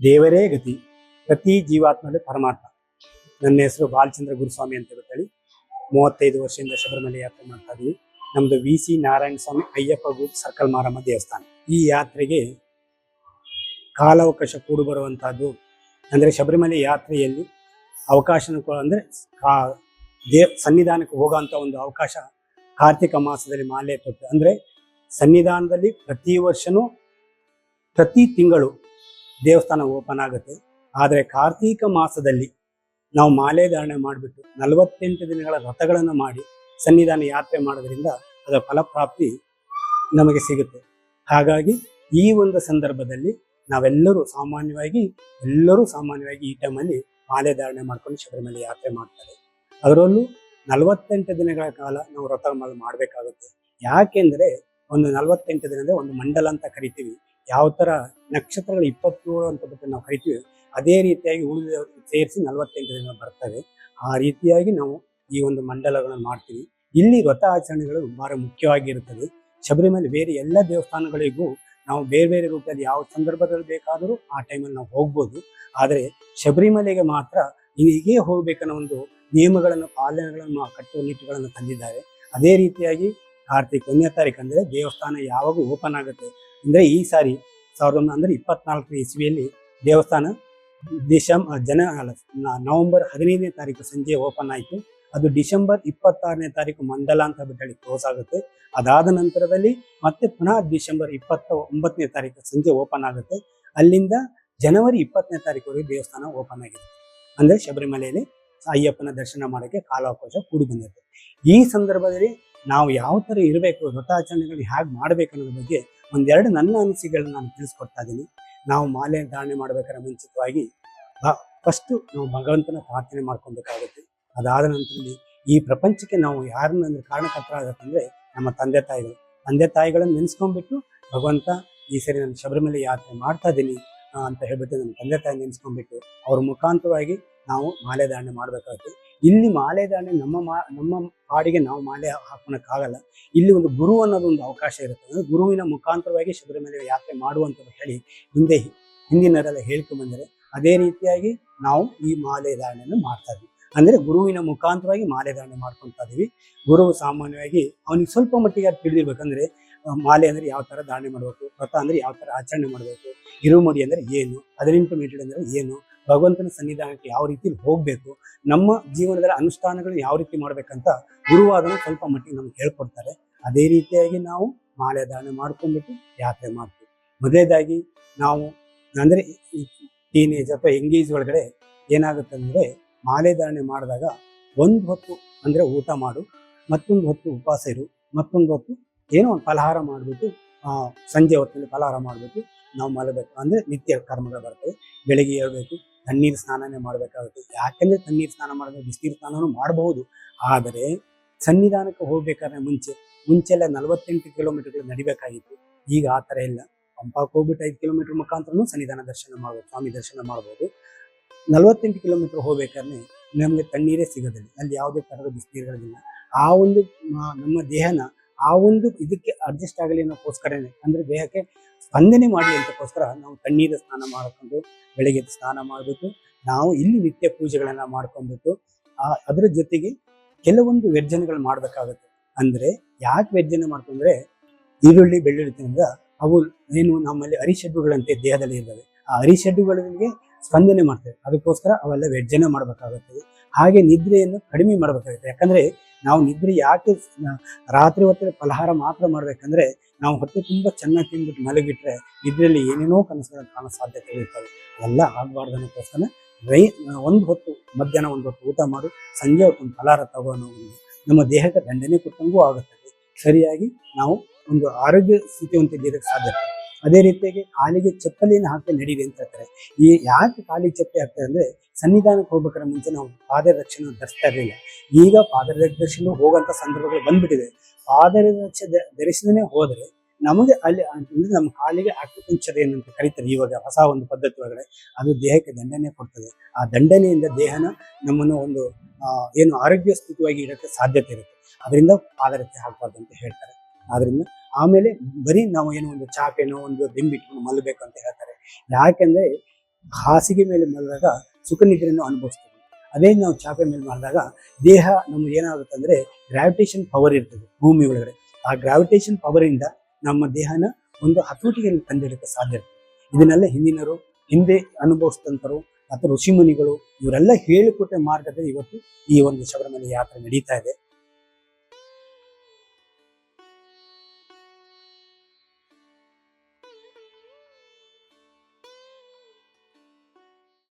ದೇವರೇ ಗತಿ, ಪ್ರತಿ ಜೀವಾತ್ಮದ ಪರಮಾತ್ಮ. ನನ್ನ ಹೆಸರು ಬಾಲಚಂದ್ರ ಗುರುಸ್ವಾಮಿ ಅಂತ ಹೇಳಿ ಮೂವತ್ತೈದು ವರ್ಷದಿಂದ ಶಬರಿಮಲೆ ಯಾತ್ರೆ ಮಾಡ್ತಾ ಇದ್ದೀವಿ ನಮ್ಮದು ವಿ ಸಿ ನಾರಾಯಣ ಸ್ವಾಮಿ ಅಯ್ಯಪ್ಪ ಗುರು ಸರ್ಕಲ್ ಮಾರಮ್ಮ ದೇವಸ್ಥಾನ. ಈ ಯಾತ್ರೆಗೆ ಕಾಲಾವಕಾಶ ಕೂಡು ಬರುವಂತಹದ್ದು ಅಂದ್ರೆ ಶಬರಿಮಲೆ ಯಾತ್ರೆಯಲ್ಲಿ ಅವಕಾಶ ಅಂದ್ರೆ ಕಾ- ದೇ ಸನ್ನಿಧಾನಕ್ಕೆ ಹೋಗುವಂಥ ಒಂದು ಅವಕಾಶ ಕಾರ್ತಿಕ ಮಾಸದಲ್ಲಿ ಮಾಲೆ ತೊಟ್ಟು, ಅಂದ್ರೆ ಸನ್ನಿಧಾನದಲ್ಲಿ ಪ್ರತಿ ವರ್ಷನೂ ಪ್ರತಿ ತಿಂಗಳು ದೇವಸ್ಥಾನ ಓಪನ್ ಆಗುತ್ತೆ. ಆದರೆ ಕಾರ್ತೀಕ ಮಾಸದಲ್ಲಿ ನಾವು ಮಾಲೆ ಧಾರಣೆ ಮಾಡಿಬಿಟ್ಟು ನಲವತ್ತೆಂಟು ದಿನಗಳ ರಥಗಳನ್ನು ಮಾಡಿ ಸನ್ನಿಧಾನ ಯಾತ್ರೆ ಮಾಡೋದ್ರಿಂದ ಅದರ ಫಲಪ್ರಾಪ್ತಿ ನಮಗೆ ಸಿಗುತ್ತೆ. ಹಾಗಾಗಿ ಈ ಒಂದು ಸಂದರ್ಭದಲ್ಲಿ ನಾವೆಲ್ಲರೂ ಸಾಮಾನ್ಯವಾಗಿ, ಎಲ್ಲರೂ ಸಾಮಾನ್ಯವಾಗಿ ಈ ಟೈಮಲ್ಲಿ ಮಾಲೆ ಧಾರಣೆ ಮಾಡ್ಕೊಂಡು ಶಬರಿಮಲೆ ಯಾತ್ರೆ ಮಾಡ್ತಾರೆ. ಅದರಲ್ಲೂ ನಲವತ್ತೆಂಟು ದಿನಗಳ ಕಾಲ ನಾವು ವ್ರತ ಮಾಡಬೇಕಾಗುತ್ತೆ. ಯಾಕೆಂದ್ರೆ ಒಂದು ನಲವತ್ತೆಂಟು ದಿನದ ಒಂದು ಮಂಡಲ ಅಂತ ಕರಿತೀವಿ. ಯಾವ ತರ ನಕ್ಷತ್ರಗಳು ಇಪ್ಪತ್ತೇಳು ಅಂತ ಬಿಟ್ಟು ನಾವು ಕರಿತೀವಿ, ಅದೇ ರೀತಿಯಾಗಿ ಉಳಿದ ಸೇರಿಸಿ ನಲವತ್ತೆಂಟು ದಿನ ಬರ್ತವೆ. ಆ ರೀತಿಯಾಗಿ ನಾವು ಈ ಒಂದು ಮಂಡಲಗಳನ್ನು ಮಾಡ್ತೀವಿ. ಇಲ್ಲಿ ವ್ರತ ಆಚರಣೆಗಳು ಬಹಳ ಮುಖ್ಯವಾಗಿರುತ್ತದೆ. ಶಬರಿಮಲೆ ಬೇರೆ ಎಲ್ಲ ದೇವಸ್ಥಾನಗಳಿಗೂ ನಾವು ಬೇರೆ ಬೇರೆ ರೂಪದಲ್ಲಿ ಯಾವ ಸಂದರ್ಭದಲ್ಲಿ ಬೇಕಾದರೂ ಆ ಟೈಮಲ್ಲಿ ನಾವು ಹೋಗ್ಬೋದು. ಆದರೆ ಶಬರಿಮಲೆಗೆ ಮಾತ್ರ ಹೀಗೆ ಹೋಗ್ಬೇಕನ್ನೋ ಒಂದು ನಿಯಮಗಳನ್ನು, ಪಾಲನೆಗಳನ್ನು ಕಟ್ಟುನಿಟ್ಟುಗಳನ್ನು ತಂದಿದ್ದಾರೆ. ಅದೇ ರೀತಿಯಾಗಿ ಕಾರ್ತಿಕ್ ಒಂದನೇ ತಾರೀಕು ಅಂದರೆ ದೇವಸ್ಥಾನ ಯಾವಾಗ ಓಪನ್ ಆಗುತ್ತೆ ಅಂದರೆ ಈ ಸಾರಿ ಸಾವಿರದ ಒಂದು ಅಂದರೆ ಇಪ್ಪತ್ನಾಲ್ಕನೇ ಇಸ್ವಿಯಲ್ಲಿ ದೇವಸ್ಥಾನ ಡಿಸೆಂ ಜನ ನವೆಂಬರ್ ಹದಿನೈದನೇ ತಾರೀಕು ಸಂಜೆ ಓಪನ್ ಆಯಿತು. ಅದು ಡಿಸೆಂಬರ್ ಇಪ್ಪತ್ತಾರನೇ ತಾರೀಕು ಮಂಡಲ ಅಂತ ಹೇಳಿ ಕ್ಲೋಸ್ ಆಗುತ್ತೆ. ಅದಾದ ನಂತರದಲ್ಲಿ ಮತ್ತೆ ಪುನಃ ಡಿಸೆಂಬರ್ ಇಪ್ಪತ್ತ ಒಂಬತ್ತನೇ ತಾರೀಕು ಸಂಜೆ ಓಪನ್ ಆಗುತ್ತೆ. ಅಲ್ಲಿಂದ ಜನವರಿ ಇಪ್ಪತ್ತನೇ ತಾರೀಕುವರೆಗೆ ದೇವಸ್ಥಾನ ಓಪನ್ ಆಗಿದೆ. ಅಂದರೆ ಶಬರಿಮಲೆಯಲ್ಲಿ ಅಯ್ಯಪ್ಪನ ದರ್ಶನ ಮಾಡೋಕ್ಕೆ ಕಾಲಾವಕಾಶ ಕೂಡಿ ಬಂದಿರುತ್ತೆ ಈ ಸಂದರ್ಭದಲ್ಲಿ ನಾವು ಯಾವ ತರ ಇರಬೇಕು ವ್ರತಾಚರಣೆಗಳು ಹೇಗೆ ಮಾಡಬೇಕು ಅನ್ನೋದ್ರ ಬಗ್ಗೆ ಒಂದೆರಡು ನನ್ನ ಅನಿಸಿಕೆಗಳನ್ನ ನಾನು ತಿಳಿಸ್ಕೊಡ್ತಾ ಇದ್ದೀನಿ ನಾವು ಮಾಲೆ ಧಾರಣೆ ಮಾಡಬೇಕಾದ್ರೆ ಮುಂಚಿತವಾಗಿ ಫಸ್ಟು ನಾವು ಭಗವಂತನ ಪ್ರಾರ್ಥನೆ ಮಾಡ್ಕೊಬೇಕಾಗುತ್ತೆ. ಅದಾದ ನಂತರದಲ್ಲಿ ಈ ಪ್ರಪಂಚಕ್ಕೆ ನಾವು ಯಾರನ್ನ ಅಂದ್ರೆ ಕಾರಣಕರ್ತರಾಗತ್ತಂದ್ರೆ ನಮ್ಮ ತಂದೆ ತಾಯಿಗಳು. ತಂದೆ ತಾಯಿಗಳನ್ನು ನೆನೆಸ್ಕೊಂಡ್ಬಿಟ್ಟು ಭಗವಂತ ಈ ಸರಿ ನಾನು ಶಬರಿಮಲೆ ಯಾತ್ರೆ ಮಾಡ್ತಾ ಇದ್ದೀನಿ ಅಂತ ಹೇಳ್ಬಿಟ್ಟು ನಮ್ಮ ತಂದೆ ತಾಯಿ ನೆನೆಸ್ಕೊಂಡ್ಬಿಟ್ಟು ಅವ್ರ ಮುಖಾಂತರವಾಗಿ ನಾವು ಮಾಲೆ ಧಾರಣೆ ಮಾಡ್ಬೇಕಾಗುತ್ತೆ. ಇಲ್ಲಿ ಮಾಲೆ ದಾಂಡೆ ನಮ್ಮ ಮಾ, ನಮ್ಮ ಹಾಡಿಗೆ ನಾವು ಮಾಲೆ ಹಾಕೋಣಕ್ಕಾಗಲ್ಲ. ಇಲ್ಲಿ ಒಂದು ಗುರು ಅನ್ನೋದು ಒಂದು ಅವಕಾಶ ಇರುತ್ತೆ. ಅಂದ್ರೆ ಗುರುವಿನ ಮುಖಾಂತರವಾಗಿ ಶಬರಿಮಲೆ ಯಾತ್ರೆ ಮಾಡುವಂತ ಹೇಳಿ ಹಿಂದೆ ಹಿಂದಿನರೆಲ್ಲ ಹೇಳ್ಕೊಂಡ್ ಬಂದರೆ ಅದೇ ರೀತಿಯಾಗಿ ನಾವು ಈ ಮಾಲೆ ಧಾರಣೆಯನ್ನು ಮಾಡ್ತಾ ಇದ್ವಿ. ಅಂದ್ರೆ ಗುರುವಿನ ಮುಖಾಂತರವಾಗಿ ಮಾಲೆ ಧಾರಣೆ ಮಾಡ್ಕೊಂತಾ ಇದ್ವಿ. ಗುರು ಸಾಮಾನ್ಯವಾಗಿ ಅವನಿಗೆ ಸ್ವಲ್ಪ ಮಟ್ಟಿಗೆ ಅದು ತಿಳಿದಿರ್ಬೇಕಂದ್ರೆ ಮಾಲೆ ಅಂದ್ರೆ ಯಾವ ತರ ಧಾರಣೆ ಮಾಡಬೇಕು, ವ್ರತ ಅಂದ್ರೆ ಯಾವ ತರ ಆಚರಣೆ ಮಾಡಬೇಕು, ಇರುಮಡಿ ಅಂದ್ರೆ ಏನು, ಹದಿನೆಂಟು ಮೀಟರ್ ಅಂದ್ರೆ ಏನು ಭಗವಂತನ ಸನ್ನಿಧಾನಕ್ಕೆ ಯಾವ ರೀತಿ ಹೋಗಬೇಕು, ನಮ್ಮ ಜೀವನದಲ್ಲಿ ಅನುಷ್ಠಾನಗಳು ಯಾವ ರೀತಿ ಮಾಡ್ಬೇಕಂತ ಗುರುವಾದನ ಸ್ವಲ್ಪ ಮಟ್ಟಿಗೆ ನಮ್ಗೆ ಹೇಳ್ಕೊಡ್ತಾರೆ. ಅದೇ ರೀತಿಯಾಗಿ ನಾವು ಮಾಲೆ ದಾನ ಮಾಡ್ಕೊಂಡ್ಬಿಟ್ಟು ಯಾತ್ರೆ ಮಾಡ್ತೀವಿ. ಮೊದಲೇದಾಗಿ ನಾವು ಅಂದ್ರೆ ಟೀನೇಜ್ ಅಥವಾ ಎಂಗೇಜ್ ಒಳಗಡೆ ಏನಾಗುತ್ತೆ ಅಂದ್ರೆ ಮಾಲೆ ಧಾರಣೆ ಮಾಡಿದಾಗ ಒಂದು ಹೊತ್ತು ಅಂದ್ರೆ ಊಟ ಮಾಡು, ಮತ್ತೊಂದು ಹೊತ್ತು ಉಪವಾಸ ಇರು, ಮತ್ತೊಂದು ಹೊತ್ತು ಏನೋ ಒಂದು ಫಲಹಾರ ಮಾಡಿಬಿಟ್ಟು ಸಂಜೆ ಹೊತ್ತಲ್ಲಿ ಫಲಹಾರ ಮಾಡಿಬಿಟ್ಟು ನಾವು ಮಲಬೇಕು ಅಂದ್ರೆ ನಿತ್ಯ ಕರ್ಮಗಳು ಬರ್ತವೆ. ಬೆಳಿಗ್ಗೆ ಏಳಬೇಕು ತಣ್ಣೀರು ಸ್ನಾನನೇ ಮಾಡಬೇಕಾಗುತ್ತೆ. ಯಾಕೆಂದ್ರೆ ತಣ್ಣೀರು ಸ್ನಾನ ಮಾಡಿದ್ರೆ ಬಿಸಿನೀರು ಸ್ನಾನನೂ ಮಾಡಬಹುದು ಆದರೆ ಸನ್ನಿಧಾನಕ್ಕೆ ಹೋಗ್ಬೇಕಾದ್ರೆ ಮುಂಚೆ ಮುಂಚೆಲ್ಲ ನಲವತ್ತೆಂಟು ಕಿಲೋಮೀಟರ್ಗಳು ನಡಿಬೇಕಾಗಿತ್ತು. ಈಗ ಆ ಥರ ಇಲ್ಲ. ಪಂಪಾಕ್ ಹೋಗ್ಬಿಟ್ಟು ಐದು ಕಿಲೋಮೀಟರ್ ಮುಖಾಂತರನೂ ಸನ್ನಿಧಾನ ದರ್ಶನ ಮಾಡ್ಬೋದು, ಸ್ವಾಮಿ ದರ್ಶನ ಮಾಡ್ಬೋದು. ನಲವತ್ತೆಂಟು ಕಿಲೋಮೀಟರ್ ಹೋಗ್ಬೇಕಾದ್ರೆ ನಮಗೆ ತಣ್ಣೀರೇ ಸಿಗೋದಿಲ್ಲ. ಅಲ್ಲಿ ಯಾವುದೇ ಥರದ ಬಿಸಿನೀರುಗಳಿಲ್ಲ. ಆ ಒಂದು ನಮ್ಮ ದೇಹನ ಆ ಒಂದು ಇದಕ್ಕೆ ಅಡ್ಜಸ್ಟ್ ಆಗಲಿ ಅನ್ನೋಕ್ಕೋಸ್ಕರನೇ, ಅಂದ್ರೆ ದೇಹಕ್ಕೆ ಸ್ಪಂದನೆ ಮಾಡಲಿ ಅಂತಕ್ಕೋಸ್ಕರ ನಾವು ತಣ್ಣೀರು ಸ್ನಾನ ಮಾಡ್ಕೊಂಡು ಬೆಳಿಗ್ಗೆ ಸ್ನಾನ ಮಾಡಿಬಿಟ್ಟು, ನಾವು ಇಲ್ಲಿ ನಿತ್ಯ ಪೂಜೆಗಳನ್ನ ಮಾಡ್ಕೊಂಡ್ಬಿಟ್ಟು, ಆ ಅದರ ಜೊತೆಗೆ ಕೆಲವೊಂದು ವ್ಯರ್ಜನೆಗಳು ಮಾಡಬೇಕಾಗುತ್ತೆ. ಅಂದ್ರೆ ಯಾಕೆ ವ್ಯರ್ಜನೆ ಮಾಡ್ಕೊಂಡ್ರೆ, ಈರುಳ್ಳಿ, ಬೆಳ್ಳುಳ್ಳಿ ತಿಂದ ಅವು ಏನು ನಮ್ಮಲ್ಲಿ ಅರಿಷಡ್ಡುಗಳಂತೆ ದೇಹದಲ್ಲಿ ಇರ್ತವೆ. ಆ ಅರಿಷಡ್ಡುಗಳಿಗೆ ಸ್ಪಂದನೆ ಮಾಡ್ತೇವೆ. ಅದಕ್ಕೋಸ್ಕರ ಅವೆಲ್ಲ ವ್ಯರ್ಜನೆ ಮಾಡಬೇಕಾಗುತ್ತದೆ ಹಾಗೆ ನಿದ್ರೆಯನ್ನು ಕಡಿಮೆ ಮಾಡಬೇಕಾಗುತ್ತೆ. ಯಾಕಂದ್ರೆ ನಾವು ನಿದ್ರೆ ಯಾಕೆ ರಾತ್ರಿ ಹೊತ್ತಲ್ಲಿ ಫಲಹಾರ ಮಾತ್ರ ಮಾಡ್ಬೇಕಂದ್ರೆ ನಾವು ಹೊಟ್ಟೆ ತುಂಬಾ ಚೆನ್ನಾಗಿ ತಿಂದ್ಬಿಟ್ಟು ಮಲಗಿಟ್ರೆ ನಿದ್ರೆಯಲ್ಲಿ ಏನೇನೋ ಕನಸುಗಳು ಕಾಣೋ ಸಾಧ್ಯತೆ ಇರ್ತವೆ. ಎಲ್ಲ ಆಗಬಾರ್ದು ಅನ್ನೋಕ್ಕೋಸ್ಕರ ರೈ ಒಂದು ಹೊತ್ತು, ಮಧ್ಯಾಹ್ನ ಒಂದು ಹೊತ್ತು ಊಟ ಮಾಡು, ಸಂಜೆ ಹೊತ್ತು ಒಂದು ಫಲಹಾರ ತಗೋ ಅನ್ನೋ ನಮ್ಮ ದೇಹಕ್ಕೆ ದಂಡನೆ ಕೊಟ್ಟಂಗೂ ಆಗುತ್ತದೆ. ಸರಿಯಾಗಿ ನಾವು ಒಂದು ಆರೋಗ್ಯ ಸ್ಥಿತಿವಂತ ಇರೋದಕ್ಕೆ ಸಾಧ್ಯತೆ ಅದೇ ರೀತಿಯಾಗಿ ಕಾಲಿಗೆ ಚಪ್ಪಲಿನ ಹಾಕಿ ನಡೀರಿ ಅಂತ ಹೇಳ್ತಾರೆ. ಈ ಯಾಕೆ ಕಾಲಿಗೆ ಚಪ್ಪಲಿ ಹಾಕ್ತಾರೆ ಅಂದ್ರೆ ಸನ್ನಿಧಾನಕ್ಕೆ ಹೋಗ್ಬೇಕಾದ್ರೆ ಮುಂಚೆ ನಾವು ಪಾದರಕ್ಷನ ಧರಿಸ್ತಾ ಇರಲಿಲ್ಲ. ಈಗ ಪಾದರಕ್ಷಣೆ ಹೋಗುವಂತ ಸಂದರ್ಭಗಳು ಬಂದ್ಬಿಟ್ಟಿದೆ. ಪಾದರಕ್ಷೆ ಧರಿಸಿದನೇ ಧರಿಸದೇ ಹೋದ್ರೆ ನಮಗೆ ಅಲ್ಲಿ ಅಂದ್ರೆ ನಮ್ಮ ಕಾಲಿಗೆ ಆಕ್ಯುಪಂಚರ್ ಏನಂತ ಕರೀತಾರೆ ಇವಾಗ ಹೊಸ ಒಂದು ಪದ್ಧತಿ ಒಳಗಡೆ. ಅದು ದೇಹಕ್ಕೆ ದಂಡನೆ ಕೊಡ್ತದೆ. ಆ ದಂಡನೆಯಿಂದ ದೇಹನ ನಮ್ಮನ್ನು ಒಂದು ಏನು ಆರೋಗ್ಯ ಸ್ಥಿತಿಯಾಗಿ ಇಡಕ್ಕೆ ಸಾಧ್ಯತೆ ಇರುತ್ತೆ. ಅದರಿಂದ ಪಾದರಕ್ಷೆ ಹಾಕಬಾರ್ದು ಅಂತ ಹೇಳ್ತಾರೆ. ಆದ್ರಿಂದ ಆಮೇಲೆ ಬರೀ ನಾವು ಏನೋ ಒಂದು ಚಾಪೆನೋ ಒಂದು ದಿಂಬಿಟ್ಕೊಂಡು ಮಲ್ಲಬೇಕು ಅಂತ ಹೇಳ್ತಾರೆ. ಯಾಕೆಂದ್ರೆ ಹಾಸಿಗೆ ಮೇಲೆ ಮಲದಾಗ ಸುಖ ನಿದ್ರೆಯನ್ನು ಅನುಭವಿಸ್ತೀವಿ ಅದೇ ನಾವು ಚಾಪೆ ಮೇಲೆ ಮಾಡಿದಾಗ ದೇಹ ನಮ್ಗೆ ಏನಾಗುತ್ತೆ ಅಂದ್ರೆ ಗ್ರಾವಿಟೇಷನ್ ಪವರ್ ಇರ್ತದೆ ಭೂಮಿ ಒಳಗಡೆ. ಆ ಗ್ರಾವಿಟೇಷನ್ ಪವರ್ ಇಂದ ನಮ್ಮ ದೇಹನ ಒಂದು ಹತೋಟಿಗೆ ತಂದಿಡಕ್ಕೆ ಸಾಧ್ಯ ಇರ್ತದೆ. ಇದನ್ನೆಲ್ಲ ಹಿಂದಿನರು ಹಿಂದೆ ಅನುಭವಿಸಿದಂಥರು ಅಥವಾ ಋಷಿಮುನಿಗಳು ಇವರೆಲ್ಲ ಹೇಳಿಕೊಟ್ಟ ಮಾರ್ಗದಲ್ಲಿ ಇವತ್ತು ಈ ಒಂದು ಶಬರಿಮಲೆ ಯಾತ್ರೆ ನಡೀತಾ ಇದೆ.